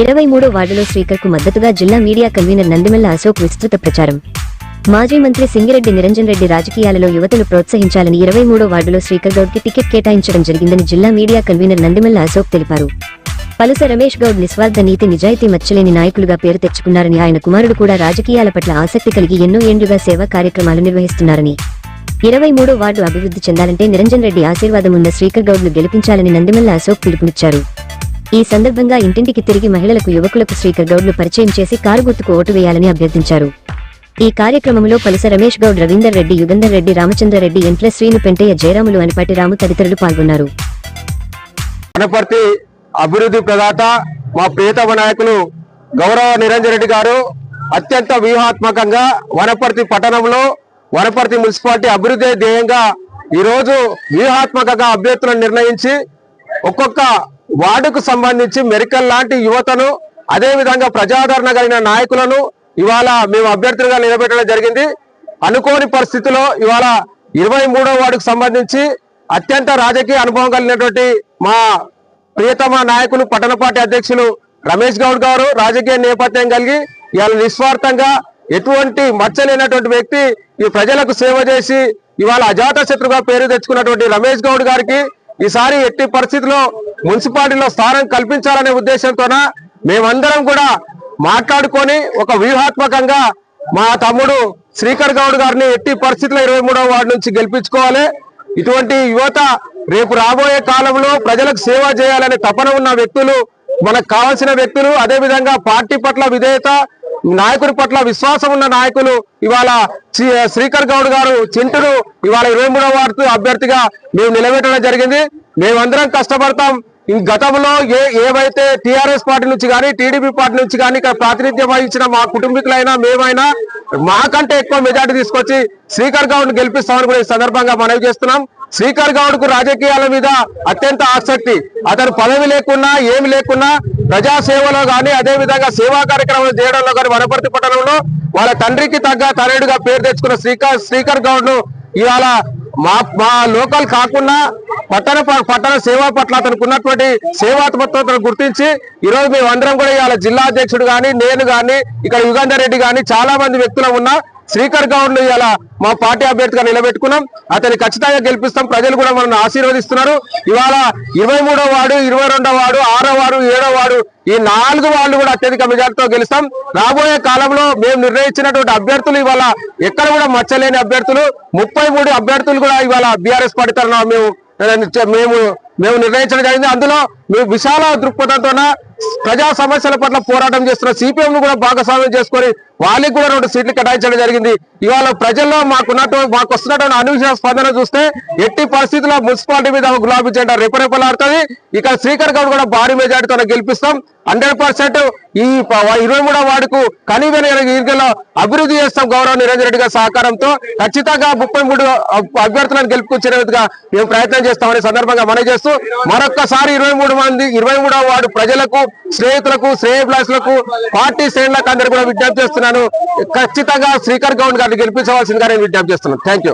ఇరవై మూడో వార్డులో శ్రీకర్కు మద్దతుగా జిల్లా మీడియా కన్వీనర్ నందిమల్ల అశోక్ విస్తృత ప్రచారం. మాజీ మంత్రి సింగిరెడ్డి నిరంజన్ రెడ్డి రాజకీయాలలో యువతను ప్రోత్సహించాలని ఇరవై మూడో వార్డులో శ్రీకర్ గౌడ్కి టికెట్ కేటాయించడం జరిగిందని జిల్లా మీడియా కన్వీనర్ నందిమల్ల అశోక్ తెలిపారు. పలుస రమేష్ గౌడ్ నిస్వార్థ నీతి నిజాయితీ మచ్చలేని నాయకులుగా పేరు తెచ్చుకున్నారని ఆయన కుమారుడు కూడా రాజకీయాల పట్ల ఆసక్తి కలిగి ఎన్నో ఏండ్లుగా సేవా కార్యక్రమాలు నిర్వహిస్తున్నారని. ఇరవై మూడో వార్డు అభివృద్ధి చెందాలంటే నిరంజన్ రెడ్డి ఆశీర్వాదం ఉన్న శ్రీకర్ గౌడ్ను గెలిపించాలని నందిమల్ల అశోక్ పిలుపునిచ్చారు. ఈ సందర్భంగా ఇంటింటికి తిరిగి మహిళలకు యువకులకు స్పీకర్ గౌడ్లు పరిచయం చేసి కారు గుర్తుకు ఓటు వేయాలని అభ్యర్థించారు. ఈ కార్యక్రమంలో పలుస రమేష్ గౌడ్ రవీందర్ రెడ్డి యుగంధర్ రెడ్డి రామచంద్రరెడ్డి ఎంట్ల శ్రీను పెంటయ్య జయరాములు అనిపాటి రాము తదితరులు పాల్గొన్నారు. వనపర్తి అభివృద్ధి ప్రదాత మా ప్రియతమ నాయకులు గౌరవ నిరంజన్ రెడ్డి గారు అత్యంత వ్యూహాత్మకంగా వనపర్తి పట్టణంలో వనపర్తి మున్సిపాలిటీ అభివృద్ధి ధ్యేయంగా ఈ రోజు వ్యూహాత్మకంగా అభ్యర్థులను నిర్ణయించి ఒక్కొక్క వార్డుకు సంబంధించి మెరికల్ లాంటి యువతను అదేవిధంగా ప్రజాదరణ కలిగిన నాయకులను ఇవాళ మేము అభ్యర్థులుగా నిలబెట్టడం జరిగింది. అనుకోని పరిస్థితిలో ఇవాళ ఇరవై మూడో వార్డుకు సంబంధించి అత్యంత రాజకీయ అనుభవం కలిగినటువంటి మా ప్రియతమ నాయకులు పట్టణ పార్టీ అధ్యక్షులు రమేష్ గౌడ్ గారు రాజకీయ నేపథ్యం కలిగి ఇవాళ నిస్వార్థంగా ఎటువంటి మచ్చలేనటువంటి వ్యక్తి ఈ ప్రజలకు సేవ చేసి ఇవాళ అజాత శత్రుగా పేరు తెచ్చుకున్నటువంటి రమేష్ గౌడ్ గారికి ఈసారి ఎట్టి పరిస్థితిలో మున్సిపాలిటీలో స్థానం కల్పించాలనే ఉద్దేశంతోన మేమందరం కూడా మాట్లాడుకొని ఒక వ్యూహాత్మకంగా మా తమ్ముడు శ్రీకర్ గౌడ్ గారిని ఎట్టి పరిస్థితుల్లో ఇరవై మూడవ వార్డు నుంచి గెలిపించుకోవాలి. ఇటువంటి యువత రేపు రాబోయే కాలంలో ప్రజలకు సేవ చేయాలనే తపన ఉన్న వ్యక్తులు మనకు కావాల్సిన వ్యక్తులు అదేవిధంగా పార్టీ పట్ల విధేయత నాయకుడి పట్ల విశ్వాసం ఉన్న నాయకులు ఇవాళ శ్రీకర్ గౌడ్ గారు చింటును ఇవాళ ఇరవై మూడవ వార్డు అభ్యర్థిగా మేము నిలబెట్టడం జరిగింది. మేమందరం కష్టపడతాం. గతంలో ఏ ఏవైతే టిఆర్ఎస్ పార్టీ నుంచి కానీ టీడీపీ పార్టీ నుంచి కానీ ఇక్కడ ప్రాతినిధ్యం వహించిన మా కుటుంబీకులైనా మేమైనా మాకంటే ఎక్కువ మెజార్టీ తీసుకొచ్చి శ్రీకర్ గౌడ్ గెలిపిస్తామని కూడా ఈ సందర్భంగా మనవి చేస్తున్నాం. శ్రీకర్ గౌడ్కు రాజకీయాల మీద అత్యంత ఆసక్తి. అతను పదవి లేకున్నా ఏమి లేకున్నా ప్రజా సేవలో గాని అదే విధంగా సేవా కార్యక్రమాలు చేయడంలో కానీ వనపర్తి పట్టణంలో వాళ్ళ తండ్రికి తగ్గ తనయుడుగా పేరు తెచ్చుకున్న శ్రీకర్ శ్రీకర్ గౌడ్ను ఇవాళ మా మా లోకల్ కాకుండా పట్టణ ప- పట్టణ సేవ పట్ల అతనికి ఉన్నటువంటి సేవాత్మకతను గుర్తించి ఈ రోజు మేము అందరం కూడా ఇవాళ జిల్లా అధ్యక్షుడు కానీ నేను కానీ ఇక్కడ యుగంధర్ రెడ్డి కానీ చాలా మంది వ్యక్తులు ఉన్నా శ్రీకర్ గౌడ్ను ఇవాళ మా పార్టీ అభ్యర్థిగా నిలబెట్టుకున్నాం. అతన్ని ఖచ్చితంగా గెలిపిస్తాం. ప్రజలు కూడా మనల్ని ఆశీర్వదిస్తున్నారు. ఇవాళ ఇరవై మూడో వార్డు ఇరవై రెండో వార్డు ఆరో వార్డు ఏడో వార్డు ఈ నాలుగు వార్డులు కూడా అత్యధిక మెజార్టీతో గెలుస్తాం. రాబోయే కాలంలో మేము నిర్ణయించినటువంటి అభ్యర్థులు ఇవాళ ఎక్కడ కూడా మచ్చలేని అభ్యర్థులు. ముప్పై మూడు అభ్యర్థులు కూడా ఇవాళ బీఆర్ఎస్ పార్టీ మేము మేము మేము నిర్ణయించడం జరిగింది. అందులో మేము విశాల దృక్పథంతోన ప్రజా సమస్యల పట్ల పోరాటం చేస్తున్న సిపిఎం కూడా భాగస్వామ్యం చేసుకొని వాళ్ళకి కూడా రెండు సీట్లు కేటాయించడం జరిగింది. ఇవాళ ప్రజల్లో మాకున్నట్టు మాకు వస్తున్నటువంటి అనూహ్య స్పందన చూస్తే ఎట్టి పరిస్థితుల్లో మున్సిపాలిటీ మీద గులాబీ జెండా రెపరెపలాడుతుంది. ఇక్కడ శ్రీకర్ గౌడ్ కూడా భారీ మెజార్టీతో గెలిపిస్తాం. హండ్రెడ్ పర్సెంట్ ఈ ఇరవై మూడో వార్డుకు కనీవెన ఈర్గలో అభివృద్ధి చేస్తాం గౌరవ నిరంజన్ రెడ్డి గారి సహకారంతో. ఖచ్చితంగా ముప్పై మూడు అభ్యర్థులను గెలుపుకొచ్చే విధంగా మేము ప్రయత్నం చేస్తామనే సందర్భంగా మనం చేస్తూ మరొక్కసారి ఇరవై మూడు మంది ఇరవై మూడవ వార్డు ప్రజలకు స్నేహితులకు శ్రేయభిలాషులకు పార్టీ శ్రేణులకు అందరూ కూడా విజ్ఞప్తి చేస్తున్నాను. ఖచ్చితంగా శ్రీకర్ గౌడ్ గారిని గెలిపించవలసిందిగా నేను విజ్ఞప్తి చేస్తున్నాను. థ్యాంక్